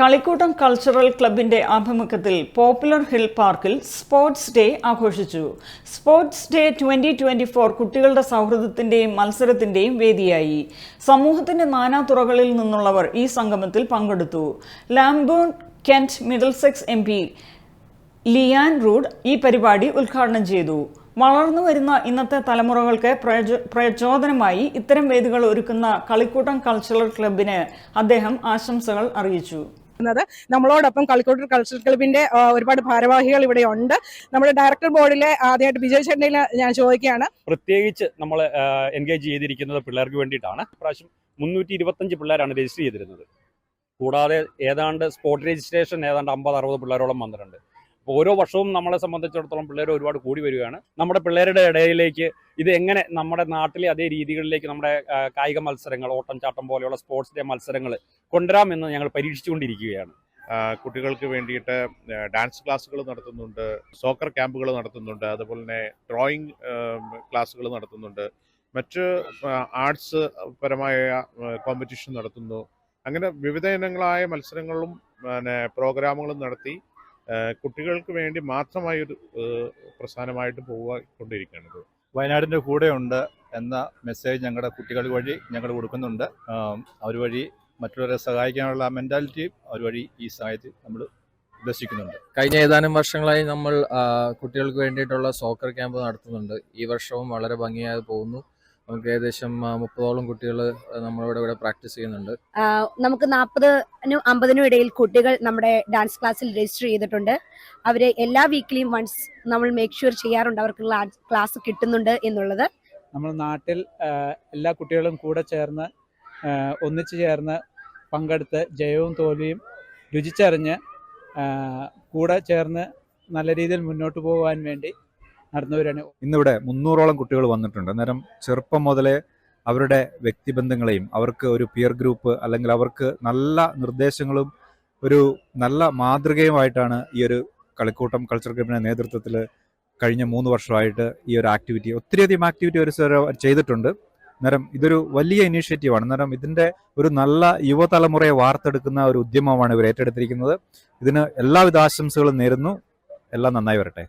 കളിക്കൂട്ടം cultural ക്ലബിന്റെ ആഭിമുഖ്യത്തിൽ popular hill പാർക്കിൽ സ്പോർട്സ് ഡേ ആഘോഷിച്ചു. Sports day twenty twenty four കുട്ടികളുടെ സൗഹൃദത്തിന്റെയും മത്സരത്തിന്റെയും വേദിയായി. സമൂഹത്തിന്റെ നാനാതുറകളിൽ നിന്നുള്ളവർ ഈ സംഗമത്തിൽ പങ്കെടുത്തു. ലാംബോൺ കെന്റ് മിഡിൽസെക്സ് എം പി ലിയാൻ റൂഡ് ഈ പരിപാടി ഉദ്ഘാടനം ചെയ്തു. വളർന്നു വരുന്ന ഇന്നത്തെ തലമുറകൾക്ക് പ്രചോ- പ്രചോദനമായി ഇത്തരം വേദികൾ ഒരുക്കുന്ന കളിക്കൂട്ടം കൾച്ചറൽ ക്ലബിന് അദ്ദേഹം ആശംസകൾ അറിയിച്ചു. ത് നമ്മളോടൊപ്പം കളിക്കോട്ടൂർ കൾച്ചറൽ ക്ലബിന്റെ ഒരുപാട് ഭാരവാഹികൾ ഇവിടെ ഉണ്ട്. നമ്മുടെ ഡയറക്ടർ ബോർഡിലെ ആദ്യമായിട്ട് വിജയ് ചേട്ടനിൽ ഞാൻ ചോദിക്കുകയാണ്. പ്രത്യേകിച്ച് നമ്മൾ എൻഗേജ് ചെയ്തിരിക്കുന്നത് പിള്ളേർക്ക് വേണ്ടിയിട്ടാണ്. പ്രാവശ്യം മുന്നൂറ്റി ഇരുപത്തഞ്ച് പിള്ളേരാണ് രജിസ്റ്റർ ചെയ്തിരുന്നത്. കൂടാതെ ഏതാണ്ട് സ്പോട്ട് രജിസ്ട്രേഷൻ ഏതാണ്ട് അമ്പത് അറുപത് പിള്ളേരോളം വന്നിട്ടുണ്ട്. അപ്പോൾ ഓരോ വർഷവും നമ്മളെ സംബന്ധിച്ചിടത്തോളം പിള്ളേർ ഒരുപാട് കൂടി വരികയാണ്. നമ്മുടെ പിള്ളേരുടെ ഇടയിലേക്ക് ഇത് എങ്ങനെ നമ്മുടെ നാട്ടിലെ അതേ രീതികളിലേക്ക് നമ്മുടെ കായിക മത്സരങ്ങൾ ഓട്ടം ചാട്ടം പോലെയുള്ള സ്പോർട്സ് ഡേ മത്സരങ്ങൾ കൊണ്ടുവരാമെന്ന് ഞങ്ങൾ പരീക്ഷിച്ചുകൊണ്ടിരിക്കുകയാണ്. കുട്ടികൾക്ക് വേണ്ടിയിട്ട് ഡാൻസ് ക്ലാസ്സുകൾ നടത്തുന്നുണ്ട് സോക്കർ ക്യാമ്പുകൾ നടത്തുന്നുണ്ട് അതുപോലെ തന്നെ ഡ്രോയിങ് ക്ലാസ്സുകൾ നടത്തുന്നുണ്ട്. മറ്റ് ആർട്സ് പരമായ കോമ്പറ്റീഷൻ നടത്തുന്നു. അങ്ങനെ വിവിധ ഇനങ്ങളായ മത്സരങ്ങളും പിന്നെ പ്രോഗ്രാമുകളും നടത്തി കുട്ടികൾക്ക് വേണ്ടി മാത്രമായി ഒരു പ്രസ്ഥാനമായിട്ട് പോയിക്കൊണ്ടിരിക്കുകയാണ് വയനാടിന്റെ കൂടെയുണ്ട് എന്ന മെസ്സേജ് ഞങ്ങളുടെ കുട്ടികൾ വഴി ഞങ്ങൾ കൊടുക്കുന്നുണ്ട്. അവർ വഴി മറ്റുള്ളവരെ സഹായിക്കാനുള്ള മെന്റാലിറ്റി അവർ വഴി ഈ സഹായത്തിൽ നമ്മൾ ഉദ്ദേശിക്കുന്നുണ്ട്. കഴിഞ്ഞ ഏതാനും വർഷങ്ങളായി നമ്മൾ കുട്ടികൾക്ക് വേണ്ടിയിട്ടുള്ള സോക്കർ ക്യാമ്പ് നടത്തുന്നുണ്ട്. ഈ വർഷവും വളരെ ഭംഗിയായി പോകുന്നു. നമുക്ക് ഏകദേശം മുപ്പതോളം കുട്ടികൾ നമ്മളിവിടെ ഇവിടെ പ്രാക്ടീസ് ചെയ്യുന്നുണ്ട്. നമുക്ക് നാൽപ്പതിനും അമ്പതിനും ഇടയിൽ കുട്ടികൾ നമ്മുടെ ഡാൻസ് ക്ലാസ്സിൽ രജിസ്റ്റർ ചെയ്തിട്ടുണ്ട്. അവരെ എല്ലാ വീക്കിലും വൺസ് നമ്മൾ മേക്ക് ഷുവർ ചെയ്യാറുണ്ട് അവർക്ക് ക്ലാസ് കിട്ടുന്നുണ്ട് എന്നുള്ളത്. നമ്മൾ നാട്ടിൽ എല്ലാ കുട്ടികളും കൂടെ ചേർന്ന് ഒന്നിച്ചു ചേർന്ന് പങ്കെടുത്ത് ജയവും തോൽവിയും രുചിച്ചറിഞ്ഞ് കൂടെ ചേർന്ന് നല്ല രീതിയിൽ മുന്നോട്ട് പോകാൻ വേണ്ടി നടന്നവരാണ്. ഇന്നിവിടെ മുന്നൂറോളം കുട്ടികൾ വന്നിട്ടുണ്ട്. അന്നേരം ചെറുപ്പം മുതലേ അവരുടെ വ്യക്തിബന്ധങ്ങളെയും അവർക്ക് ഒരു പിയർ ഗ്രൂപ്പ് അല്ലെങ്കിൽ അവർക്ക് നല്ല നിർദ്ദേശങ്ങളും ഒരു നല്ല മാതൃകയുമായിട്ടാണ് ഈ ഒരു കളിക്കൂട്ടം കൾച്ചർ ഗ്രൂപ്പിന്റെ നേതൃത്വത്തിൽ കഴിഞ്ഞ മൂന്ന് വർഷമായിട്ട് ഈ ഒരു ആക്ടിവിറ്റി ഒത്തിരിയധികം ആക്ടിവിറ്റി ഒരു ചെയ്തിട്ടുണ്ട്. അന്നേരം ഇതൊരു വലിയ ഇനീഷ്യേറ്റീവാണ് അന്നേരം ഇതിന്റെ ഒരു നല്ല യുവതലമുറയെ വാർത്തെടുക്കുന്ന ഒരു ഉദ്യമമാണ് ഇവർ ഏറ്റെടുത്തിരിക്കുന്നത്. ഇതിന് എല്ലാവിധ ആശംസകളും നേരുന്നു. എല്ലാം നന്നായി വരട്ടെ.